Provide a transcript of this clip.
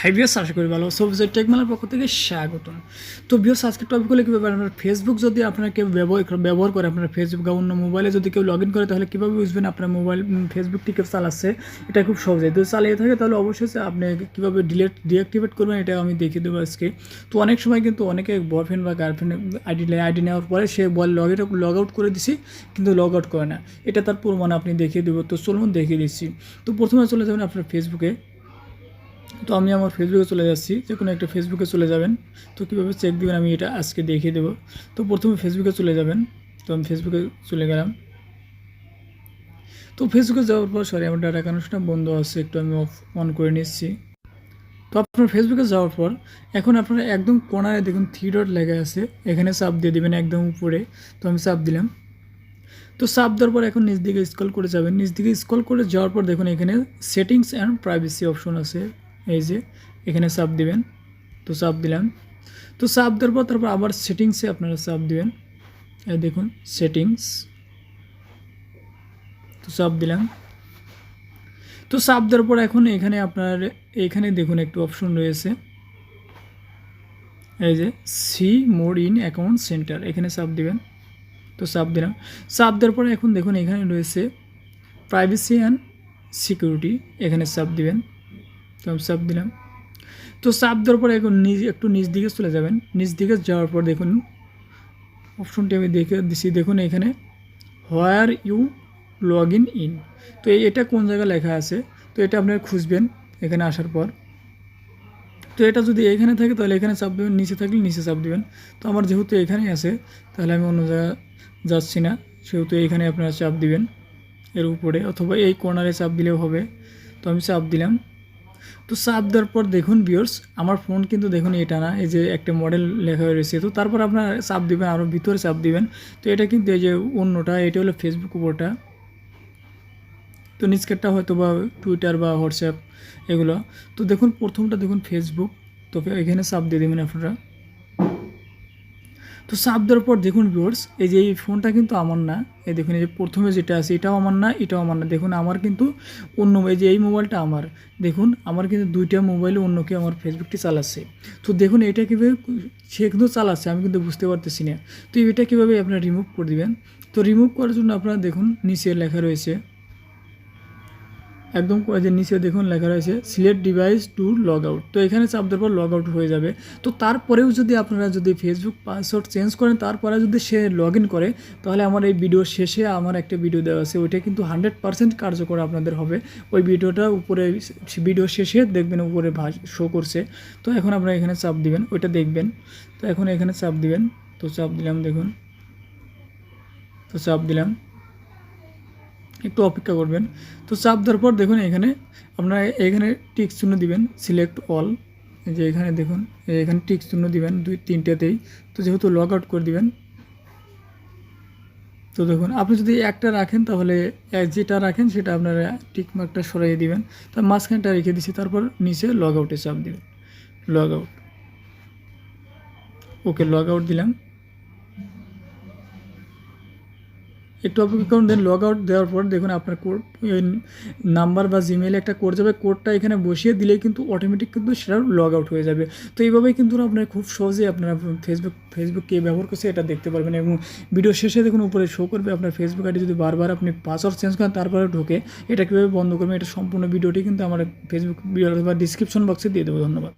হাইবিয়াস আশা করি ভালো সো টেকমালার পক্ষ থেকে স্বাগতম। তো বিয়স আজকের টপিক হলে কীভাবে আপনার ফেসবুক যদি আপনার কেউ ব্যবহার ব্যবহার করে, আপনার ফেসবুক বা অন্য মোবাইলে যদি কেউ লগ ইন করে, তাহলে কীভাবে বুঝবেন আপনার মোবাইল ফেসবুকটি কেউ চালাচ্ছে? এটা খুব সহজে। যদি চালিয়ে থাকে, তাহলে অবশ্যই আপনি কীভাবে ডিলেট ডিঅ্যাক্টিভেট করবেন, এটা আমি দেখিয়ে দেবো আজকে। তো অনেক সময় কিন্তু অনেকে বয়ফ্রেন্ড বা গার্লফ্রেন্ড আইডি আইডি নেওয়ার পরে সে বল লগ লগ আউট করে দিছি, কিন্তু লগ আউট করে না। এটা তার প্রমাণ আপনি দেখিয়ে দেবো। তো চলুন দেখিয়ে দিচ্ছি। তো প্রথমে চলে যাবেন আপনার ফেসবুকে তো আমি আমার ফেসবুকে চলে যাচ্ছি, যে কোনো একটা ফেসবুকে চলে যাবেন। তো কীভাবে চেক দেবেন আমি এটা আজকে দেখিয়ে দেবো। তো প্রথমে ফেসবুকে চলে যাবেন। তো আমি ফেসবুকে চলে গেলাম। তো ফেসবুকে যাওয়ার পর সরি আমার ডাটা কানেকশনটা বন্ধ আছে, একটু আমি অফ অন করে নিচ্ছি। তো আপনার ফেসবুকে যাওয়ার পর, এখন আপনারা একদম কোনায় দেখুন থ্রি ডট লেখা আছে, এখানে চাপ দিয়ে দেবেন একদম উপরে। তো আমি চাপ দিলাম। তো চাপ দেওয়ার পর এখন নিচ দিকে স্ক্রল করে যাবেন। নিচ দিকে স্ক্রল করে যাওয়ার পর দেখুন এখানে সেটিংস অ্যান্ড প্রাইভেসি অপশন আছে। এই যে, এখানে চাপ দিবেন। তো চাপ দিলাম। তো চাপ দেওয়ার পর তারপর আবার সেটিংসে আপনারা চাপ দিবেন। এই দেখুন সেটিংস তো চাপ দিলাম। তো চাপ দেওয়ার পর এখন এখানে আপনার, এখানে দেখুন একটু অপশন রয়েছে। এই যে see mode in account centre এখানে চাপ দিবেন। তো চাপ দিলাম। চাপ দেওয়ার পরে এখন দেখুন এখানে রয়েছে প্রাইভেসি অ্যান্ড সিকিউরিটি এখানে চাপ দিবেন। আমি চাপ দিলাম। তো চাপ দেওয়ার পরে এখন নিজ, একটু নিচ দিকে চলে যাবেন। নিচ দিকে যাওয়ার পর দেখুন অপশনটি আমি দেখে দিছি। দেখুন এখানে where you log in in তো এটা কোন জায়গায় লেখা আছে? তো এটা আপনারা খুঁজবেন এখানে আসার পর। তো এটা যদি এখানে থাকে, তাহলে এখানে চাপ দেবেন, নিচে থাকলে নিচে চাপ দেবেন। তো আমার যেহেতু এখানেই আছে, তাহলে আমি অন্য জায়গায় যাচ্ছি না। সেহেতু এখানে আপনারা চাপ দিবেন, এর উপরে। অথবা এই কর্নারে চাপ দিলেও হবে। তো আমি চাপ দিলাম। তো সাপ দেওয়ার পর দেখুন বিয়ার্স আমার ফোন কিন্তু দেখুন এটা না, এই যে একটা মডেল লেখা হয়ে রয়েছে। তো তারপর আপনার চাপ দিবেন আরও ভিতরে চাপ দিবেন। তো এটা কিন্তু এই যে অন্যটা, এটা হলো ফেসবুক উপরটা। তো নিচকেরটা হয়তো বা টুইটার বা হোয়াটসঅ্যাপ এগুলো। তো দেখুন, প্রথমটা দেখুন ফেসবুক তো এখানে চাপ দিয়ে দেবেন আপনারা। তো সাপ দেওয়ার পর দেখুন ভিউয়ার্স এই যে এই ফোনটা কিন্তু আমার না। এই দেখুন, এই যে প্রথমে যেটা আছে, এটাও আমার না, এটাও আমার না। দেখুন, আমার কিন্তু অন্য, এই যে এই মোবাইলটা আমার। দেখুন, আমার কিন্তু দুইটা মোবাইলে অন্য কেউ আমার ফেসবুকটি চালাচ্ছে। তো দেখুন, এটা কীভাবে সে কিন্তু চালাচ্ছে, আমি কিন্তু বুঝতে পারতেছি না। তো এটা কীভাবে আপনারা রিমুভ করে দিবেন? তো রিমুভ করার জন্য আপনারা দেখুন, নিচে লেখা রয়েছে একদম যে নিচে দেখুন লেখা রয়েছে select device to log out তো এখানে চাপ দেওয়ার পর লগ আউট হয়ে যাবে। তো তারপরেও যদি আপনারা যদি ফেসবুক পাসওয়ার্ড চেঞ্জ করেন, তারপরে যদি সে লগ ইন করে, তাহলে আমার এই ভিডিও শেষে আমার একটা ভিডিও দেওয়া আছে। ওইটা কিন্তু হান্ড্রেড পার্সেন্ট কার্যকর আপনাদের হবে। ওই ভিডিওটা উপরে ভিডিও শেষে দেখবেন উপরে শো করছে। তো এখন আপনারা এখানে চাপ দিবেন, ওইটা দেখবেন। তো এখন এখানে চাপ দিবেন। তো চাপ দিলাম, দেখুন। তো চাপ দিলাম। একটু অপেক্ষা করবেন। তো চাপ দেওয়ার পর দেখুন এখানে আপনারা এখানে টিক চিহ্ন দিবেন সিলেক্ট অল যে এখানে দেখুন, এখানে টিক চিহ্ন দিবেন দুই, তিনটাতেই। তো যেহেতু লগ আউট করে দিবেন, তো দেখুন, আপনি যদি একটা রাখেন তাহলে যেটা রাখেন সেটা আপনারা টিক মার্কটা সরাইয়ে দিবেন। তার মাঝখানটা রেখে দিচ্ছি তারপর নিচে লগ আউটে চাপ দিবেন। Log out okay log out দিলাম। একটু অপেক্ষা করুন দেন লগ আউট দেওয়ার পর দেখুন আপনার কোড নাম্বার বা জিমেলে একটা কোড যাবে কোডটা এখানে বসিয়ে দিলেই কিন্তু অটোমেটিক কিন্তু সেটা লগ আউট হয়ে যাবে। তো এইভাবেই কিন্তু আপনার খুব সহজেই আপনারা ফেসবুক ফেসবুক কে ব্যবহার করছে এটা দেখতে পারবেন এবং ভিডিও শেষে দেখুন উপরে শো করবে আপনার ফেসবুক আইডি যদি বারবার আপনি পাসওয়ার্ড চেঞ্জ করেন, তারপরে ঢোকে, এটা কীভাবে বন্ধ করবেন এটা সম্পূর্ণ ভিডিওটি কিন্তু আমার ফেসবুক ভিডিও বা ডিসক্রিপশন বক্সে দিয়ে দেবো, ধন্যবাদ।